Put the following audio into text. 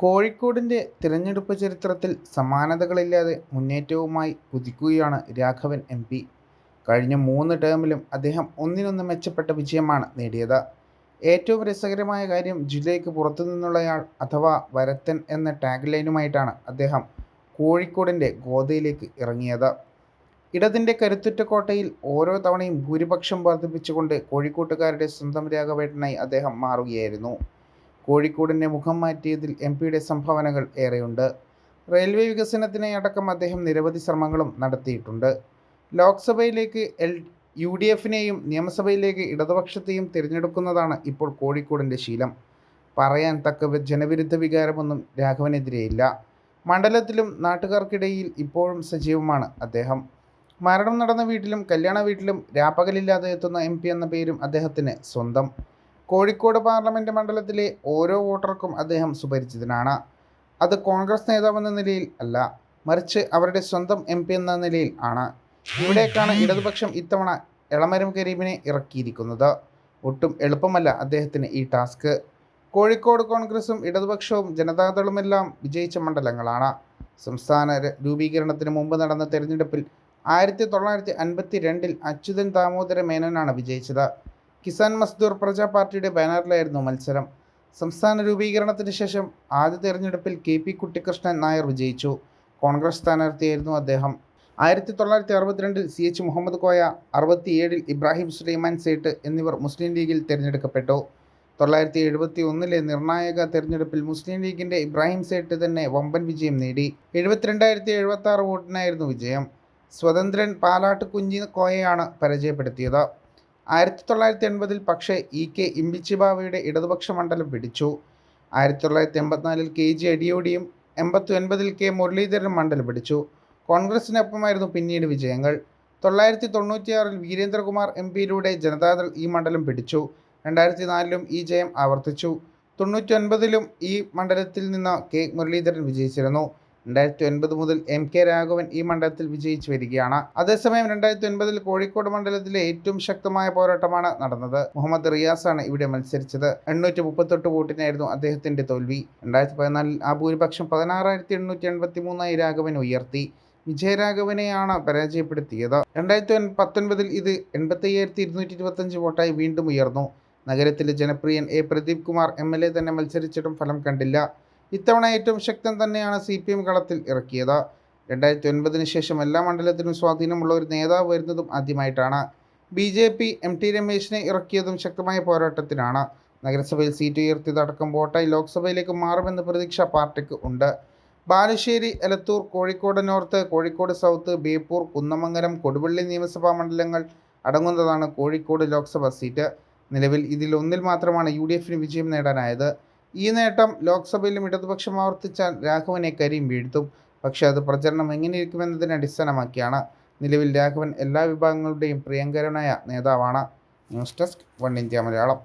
കോഴിക്കോടിന്റെ തിരഞ്ഞെടുപ്പ് ചരിത്രത്തിൽ സമാനതകളില്ലാതെ മുന്നേറ്റവുമായി കുതിക്കുകയാണ് രാഘവൻ എം പി. കഴിഞ്ഞ മൂന്ന് ടേമിലും അദ്ദേഹം ഒന്നിനൊന്ന് മെച്ചപ്പെട്ട വിജയമാണ് നേടിയത്. ഏറ്റവും രസകരമായ കാര്യം ജില്ലയ്ക്ക് പുറത്തുനിന്നുള്ളയാൾ അഥവാ വരത്തൻ എന്ന ടാഗ് ലൈനുമായിട്ടാണ് അദ്ദേഹം കോഴിക്കോടിന്റെ ഗോതയിലേക്ക് ഇറങ്ങിയത്. ഇടതിന്റെ കരുത്തുറ്റ കോട്ടയിൽ ഓരോ തവണയും ഭൂരിപക്ഷം വർദ്ധിപ്പിച്ചുകൊണ്ട് കോഴിക്കോട്ടുകാരുടെ സ്വന്തം രാഘവേട്ടനായി അദ്ദേഹം മാറുകയായിരുന്നു. കോഴിക്കോടിന്റെ മുഖം മാറ്റിയതിൽ എം പിയുടെ സംഭാവനകൾ ഏറെയുണ്ട്. റെയിൽവേ വികസനത്തിനായി അടക്കം അദ്ദേഹം നിരവധി ശ്രമങ്ങളും നടത്തിയിട്ടുണ്ട്. ലോക്സഭയിലേക്ക് എൽ യു ഡി എഫിനെയും നിയമസഭയിലേക്ക് ഇടതുപക്ഷത്തെയും തിരഞ്ഞെടുക്കുന്നതാണ് ഇപ്പോൾ കോഴിക്കോടിന്റെ ശീലം. പറയാൻ തക്ക ജനവിരുദ്ധ വികാരമൊന്നും രാഘവനെതിരെയില്ല. മണ്ഡലത്തിലും നാട്ടുകാർക്കിടയിൽ ഇപ്പോഴും സജീവമാണ് അദ്ദേഹം. മരണം നടന്ന വീട്ടിലും കല്യാണ വീട്ടിലും രാപ്പകലില്ലാതെ എത്തുന്ന എം എന്ന പേരും അദ്ദേഹത്തിന് സ്വന്തം. കോഴിക്കോട് പാർലമെന്റ് മണ്ഡലത്തിലെ ഓരോ വോട്ടർക്കും അദ്ദേഹം സുപരിചിതനാണ്. അത് കോൺഗ്രസ് നേതാവെന്ന നിലയിൽ അല്ല മറിച്ച് അവരുടെ സ്വന്തം എം പി എന്ന നിലയിൽ ആണ്. ഇവിടേക്കാണ് ഇടതുപക്ഷം ഇത്തവണ എളമരം കരീമിനെ ഇറക്കിയിരിക്കുന്നത്. ഒട്ടും എളുപ്പമല്ല അദ്ദേഹത്തിന് ഈ ടാസ്ക്. കോഴിക്കോട് കോൺഗ്രസും ഇടതുപക്ഷവും ജനതാദളുമെല്ലാം വിജയിച്ച മണ്ഡലങ്ങളാണ്. സംസ്ഥാന രൂപീകരണത്തിന് മുമ്പ് നടന്ന തെരഞ്ഞെടുപ്പിൽ ആയിരത്തി തൊള്ളായിരത്തി അൻപത്തി രണ്ടിൽ അച്യുതൻ ദാമോദര മേനോനാണ് വിജയിച്ചത്. കിസാൻ മസ്ദൂർ പ്രജാ പാർട്ടിയുടെ ബാനറിലായിരുന്നു മത്സരം. സംസ്ഥാന രൂപീകരണത്തിന് ശേഷം ആദ്യ തെരഞ്ഞെടുപ്പിൽ കെ പി കുട്ടിക്കൃഷ്ണൻ നായർ വിജയിച്ചു. കോൺഗ്രസ് സ്ഥാനാർത്ഥിയായിരുന്നു അദ്ദേഹം. ആയിരത്തി തൊള്ളായിരത്തി അറുപത്തിരണ്ടിൽ സി എച്ച് മുഹമ്മദ് കോയ അറുപത്തിയേഴിൽ ഇബ്രാഹിം സുലൈമാൻ സേട്ട് എന്നിവർ മുസ്ലിം ലീഗിൽ തിരഞ്ഞെടുക്കപ്പെട്ടു. തൊള്ളായിരത്തി എഴുപത്തി ഒന്നിലെ നിർണായക തെരഞ്ഞെടുപ്പിൽ മുസ്ലിം ലീഗിന്റെ ഇബ്രാഹിം സേട്ട് തന്നെ വമ്പൻ വിജയം നേടി. എഴുപത്തിരണ്ടായിരത്തി എഴുപത്തി ആറ് വോട്ടിനായിരുന്നു വിജയം. സ്വതന്ത്രൻ പാലാട്ട് കുഞ്ഞി കോയയാണ് പരാജയപ്പെടുത്തിയത്. ആയിരത്തി തൊള്ളായിരത്തി എൺപതിൽ പക്ഷേ ഇ കെ ഇമ്പിച്ചിബാവയുടെ ഇടതുപക്ഷ മണ്ഡലം പിടിച്ചു. ആയിരത്തി തൊള്ളായിരത്തി എൺപത്തിനാലിൽ കെ ജി അടിയോടിയും എൺപത്തി ഒൻപതിൽ കെ മുരളീധരൻ മണ്ഡലം പിടിച്ചു. കോൺഗ്രസിനൊപ്പമായിരുന്നു പിന്നീട് വിജയങ്ങൾ. തൊള്ളായിരത്തി തൊണ്ണൂറ്റിയാറിൽ വീരേന്ദ്രകുമാർ എം പിയിലൂടെ ജനതാദൾ ഈ മണ്ഡലം പിടിച്ചു. രണ്ടായിരത്തി നാലിലും ഈ ജയം ആവർത്തിച്ചു. തൊണ്ണൂറ്റി ഒൻപതിലും ഈ മണ്ഡലത്തിൽ നിന്ന് കെ മുരളീധരൻ വിജയിച്ചിരുന്നു. രണ്ടായിരത്തി ഒൻപത് മുതൽ എം കെ രാഘവൻ ഈ മണ്ഡലത്തിൽ വിജയിച്ചു വരികയാണ്. അതേസമയം രണ്ടായിരത്തി ഒൻപതിൽ കോഴിക്കോട് മണ്ഡലത്തിലെ ഏറ്റവും ശക്തമായ പോരാട്ടമാണ് നടന്നത്. മുഹമ്മദ് റിയാസാണ് ഇവിടെ മത്സരിച്ചത്. എണ്ണൂറ്റി മുപ്പത്തെട്ട് വോട്ടിനായിരുന്നു അദ്ദേഹത്തിന്റെ തോൽവി. രണ്ടായിരത്തി പതിനാലിൽ ആ ഭൂരിപക്ഷം പതിനാറായിരത്തി എണ്ണൂറ്റി എൺപത്തി മൂന്നായി രാഘവൻ ഉയർത്തി. വിജയരാഘവനെയാണ് പരാജയപ്പെടുത്തിയത്. രണ്ടായിരത്തി പത്തൊൻപതിൽ ഇത് എൺപത്തി അയ്യായിരത്തി ഇരുന്നൂറ്റി ഇരുപത്തഞ്ച് വോട്ടായി വീണ്ടും ഉയർന്നു. നഗരത്തിലെ Janapriyan A Pradeep Kumar M L A തന്നെ മത്സരിച്ചിട്ടും ഫലം കണ്ടില്ല. ഇത്തവണ ഏറ്റവും ശക്തൻ തന്നെയാണ് സി പി എം കളത്തിൽ ഇറക്കിയത്. രണ്ടായിരത്തി ഒൻപതിന് ശേഷം എല്ലാ മണ്ഡലത്തിനും സ്വാധീനമുള്ള ഒരു നേതാവ് വരുന്നതും ആദ്യമായിട്ടാണ്. B J P M T രമേശിനെ ഇറക്കിയതും ശക്തമായ പോരാട്ടത്തിനാണ് നഗരസഭയിൽ സീറ്റ് ഉയർത്തിയതടക്കം വോട്ടായി ലോക്സഭയിലേക്ക് മാറുമെന്ന പ്രതീക്ഷ പാർട്ടിക്ക് ഉണ്ട്. ബാലുശ്ശേരി എലത്തൂർ കോഴിക്കോട് നോർത്ത് കോഴിക്കോട് സൗത്ത് ബേപ്പൂർ കുന്നമംഗലം കൊടുവള്ളി നിയമസഭാ മണ്ഡലങ്ങൾ അടങ്ങുന്നതാണ് കോഴിക്കോട് ലോക്സഭാ സീറ്റ്. നിലവിൽ ഇതിൽ ഒന്നിൽ മാത്രമാണ് യു ഡി എഫിന് വിജയം നേടാനായത്. ഈ നേട്ടം ലോക്സഭയിലും ഇടതുപക്ഷം ആവർത്തിച്ചാൽ രാഘവനെ കരിയും വീഴ്ത്തും. പക്ഷേ അത് പ്രചരണം എങ്ങനെയിരിക്കുമെന്നതിനെ അടിസ്ഥാനമാക്കിയാണ് നിലവിൽ രാഘവൻ എല്ലാ വിഭാഗങ്ങളുടെയും പ്രിയങ്കരനായ നേതാവാണ്. News desk one India Malayalam.